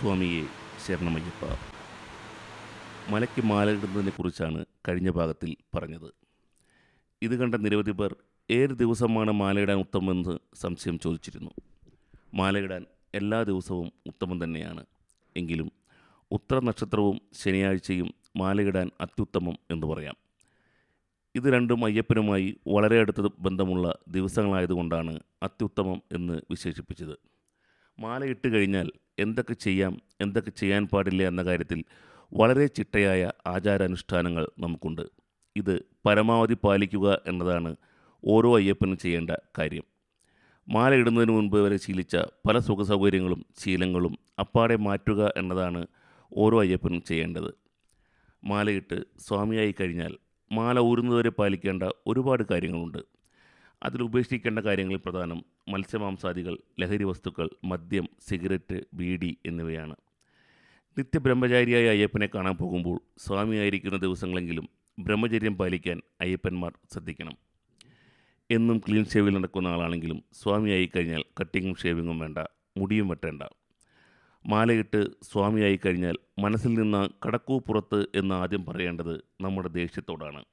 സ്വാമിയെ ശരണമയ്യപ്പ മലയ്ക്ക് മാലയിടുന്നതിനെക്കുറിച്ചാണ് കഴിഞ്ഞ ഭാഗത്തിൽ പറഞ്ഞത്. ഇത് കണ്ട നിരവധി പേർ ഏത് ദിവസമാണ് മാലയിടാൻ ഉത്തമമെന്ന് സംശയം ചോദിച്ചിരുന്നു. മാലയിടാൻ എല്ലാ ദിവസവും ഉത്തമം തന്നെയാണ്. എങ്കിലും ഉത്തര നക്ഷത്രവും ശനിയാഴ്ചയും മാലയിടാൻ അത്യുത്തമം എന്ന് പറയാം. ഇത് രണ്ടും അയ്യപ്പനുമായി വളരെ അടുത്ത ബന്ധമുള്ള ദിവസങ്ങളായതുകൊണ്ടാണ് അത്യുത്തമം എന്ന് വിശേഷിപ്പിച്ചത്. മാലയിട്ട് കഴിഞ്ഞാൽ എന്തൊക്കെ ചെയ്യാം എന്തൊക്കെ ചെയ്യാൻ പാടില്ല എന്ന കാര്യത്തിൽ വളരെ ചിട്ടയായ ആചാരാനുഷ്ഠാനങ്ങൾ നമുക്കുണ്ട്. ഇത് പരമാവധി പാലിക്കുക എന്നതാണ് ഓരോ അയ്യപ്പനും ചെയ്യേണ്ട കാര്യം. മാല ഇടുന്നതിന് മുൻപ് വരെ ശീലിച്ച പല സുഖസൗകര്യങ്ങളും ശീലങ്ങളും അപ്പാടെ മാറ്റുക എന്നതാണ് ഓരോ അയ്യപ്പനും ചെയ്യേണ്ടത്. മാലയിട്ട് സ്വാമിയായി കഴിഞ്ഞാൽ മാല ഊരുന്നതുവരെ പാലിക്കേണ്ട ഒരുപാട് കാര്യങ്ങളുണ്ട്. അതിൽ ഉപേക്ഷിക്കേണ്ട കാര്യങ്ങളിൽ പ്രധാനം മത്സ്യമാംസാദികൾ ലഹരി വസ്തുക്കൾ മദ്യം സിഗരറ്റ് ബീഡി എന്നിവയാണ്. നിത്യ നിത്യബ്രഹ്മചാരിയായ അയ്യപ്പനെ കാണാൻ പോകുമ്പോൾ സ്വാമിയായിരിക്കുന്ന ദിവസങ്ങളെങ്കിലും ബ്രഹ്മചര്യം പാലിക്കാൻ അയ്യപ്പന്മാർ ശ്രദ്ധിക്കണം. എന്നും ക്ലീൻ ഷേവിൽ നടക്കുന്ന ആളാണെങ്കിലും സ്വാമിയായി കഴിഞ്ഞാൽ കട്ടിങ്ങും ഷേവിങ്ങും വേണ്ട മുടിയും വെട്ടേണ്ട. മാലയിട്ട് സ്വാമിയായി കഴിഞ്ഞാൽ മനസ്സിൽ നിന്ന് കടക്കൂ പുറത്ത് എന്ന് ആദ്യം പറയേണ്ടത് നമ്മുടെ ദേഷ്യത്തോടാണ്.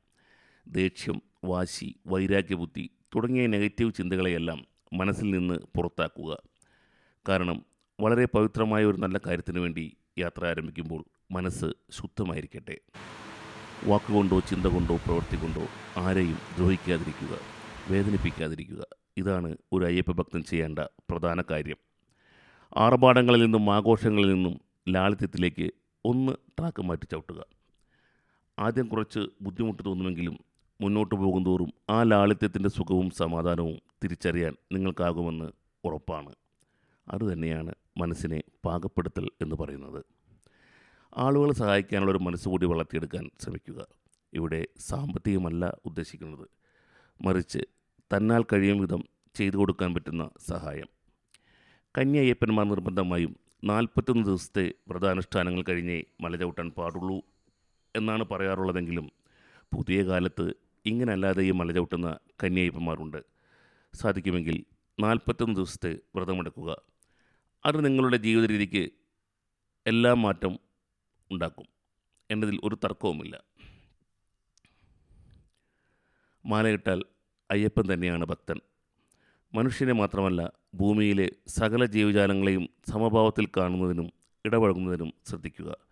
ദേഷ്യം വാശി വൈരാഗ്യബുദ്ധി തുടങ്ങിയ നെഗറ്റീവ് ചിന്തകളെയെല്ലാം മനസ്സിൽ നിന്ന് പുറത്താക്കുക. കാരണം വളരെ പവിത്രമായ ഒരു നല്ല കാര്യത്തിന് വേണ്ടി യാത്ര ആരംഭിക്കുമ്പോൾ മനസ്സ് ശുദ്ധമായിരിക്കട്ടെ. വാക്കുകൊണ്ടോ ചിന്ത കൊണ്ടോ പ്രവൃത്തി കൊണ്ടോ ആരെയും ദ്രോഹിക്കാതിരിക്കുക വേദനിപ്പിക്കാതിരിക്കുക ഇതാണ് ഒരു അയ്യപ്പ ഭക്തൻ ചെയ്യേണ്ട പ്രധാന കാര്യം. ആർഭാടങ്ങളിൽ നിന്നും ആഘോഷങ്ങളിൽ നിന്നും ലാളിത്യത്തിലേക്ക് ഒന്ന് ട്രാക്ക് മാറ്റി ചവിട്ടുക. ആദ്യം കുറച്ച് ബുദ്ധിമുട്ട് തോന്നുമെങ്കിലും മുന്നോട്ട് പോകുന്തോറും ആ ലാളിത്യത്തിന്റെ സുഖവും സമാധാനവും തിരിച്ചറിയാൻ നിങ്ങൾക്കാകുമെന്ന് ഉറപ്പാണ്. അതുതന്നെയാണ് മനസ്സിനെ പാകപ്പെടുത്തൽ എന്ന് പറയുന്നത്. ആളുകളെ സഹായിക്കാനുള്ള ഒരു മനസ്സുകൂടി വളർത്തിയെടുക്കാൻ ശ്രമിക്കുക. ഇവിടെ സാമ്പത്തികമല്ല ഉദ്ദേശിക്കുന്നത്. മറിച്ച് തന്നാൽ കഴിയും വിധം ചെയ്തു കൊടുക്കാൻ പറ്റുന്ന സഹായം. കന്യ അയ്യപ്പന്മാർ നിർബന്ധമായും നാൽപ്പത്തൊന്ന് ദിവസത്തെ വ്രതാനുഷ്ഠാനങ്ങൾ കഴിഞ്ഞേ മല ചവിട്ടാൻ പാടുള്ളൂ എന്നാണ് പറയാറുള്ളതെങ്കിലും പുതിയ കാലത്ത് ഇങ്ങനല്ലാതെ ഈ മല ചവിട്ടുന്ന കന്യയ്യപ്പന്മാരുണ്ട് സാധിക്കുമെങ്കിൽ നാൽപ്പത്തൊന്ന് ദിവസത്തെ വ്രതമെടുക്കുക അത് നിങ്ങളുടെ ജീവിത രീതിക്ക് എല്ലാ മാറ്റം ഉണ്ടാക്കും. എന്നതിൽ ഒരു തർക്കവുമില്ല. മാലയിട്ടാൽ അയ്യപ്പൻ തന്നെയാണ് ഭക്തൻ. മനുഷ്യനെ മാത്രമല്ല ഭൂമിയിലെ സകല ജീവജാലങ്ങളെയും സമഭാവത്തിൽ കാണുന്നതിനും ഇടപഴകുന്നതിനും ശ്രദ്ധിക്കുക.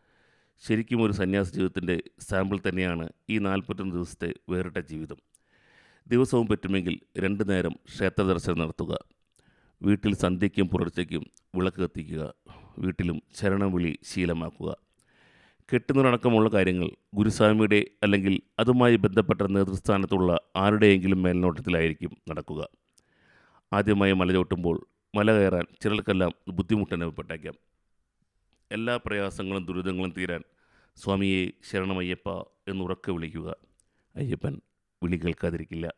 ശരിക്കും ഒരു സന്യാസ ജീവിതത്തിന്റെ സാമ്പിൾ തന്നെയാണ് ഈ നാൽപ്പത്തൊന്ന് ദിവസത്തെ വേറിട്ട ജീവിതം. ദിവസവും പറ്റുമെങ്കിൽ രണ്ട് നേരം ക്ഷേത്ര ദർശനം നടത്തുക വീട്ടിൽ സന്ധ്യയ്ക്കും പുലർച്ചയ്ക്കും വിളക്ക് കത്തിക്കുക വീട്ടിലും ശരണം വിളി ശീലമാക്കുക. കെട്ടുന്നതടക്കമുള്ള കാര്യങ്ങൾ ഗുരുസ്വാമിയുടെ അല്ലെങ്കിൽ അതുമായി ബന്ധപ്പെട്ട നേതൃസ്ഥാനത്തുള്ള ആരുടെയെങ്കിലും മേൽനോട്ടത്തിലായിരിക്കും നടക്കുക. ആദ്യമായി മല ചവിട്ടുമ്പോൾ മല കയറാൻ ചിലർക്കെല്ലാം ബുദ്ധിമുട്ടനുഭവപ്പെട്ടേക്കാം എല്ലാ പ്രയാസങ്ങളും ദുരിതങ്ങളും തീരാൻ സ്വാമിയെ ശരണമയ്യപ്പ എന്നുറക്കെ വിളിക്കുക. അയ്യപ്പൻ വിളി കേൾക്കാതിരിക്കില്ല.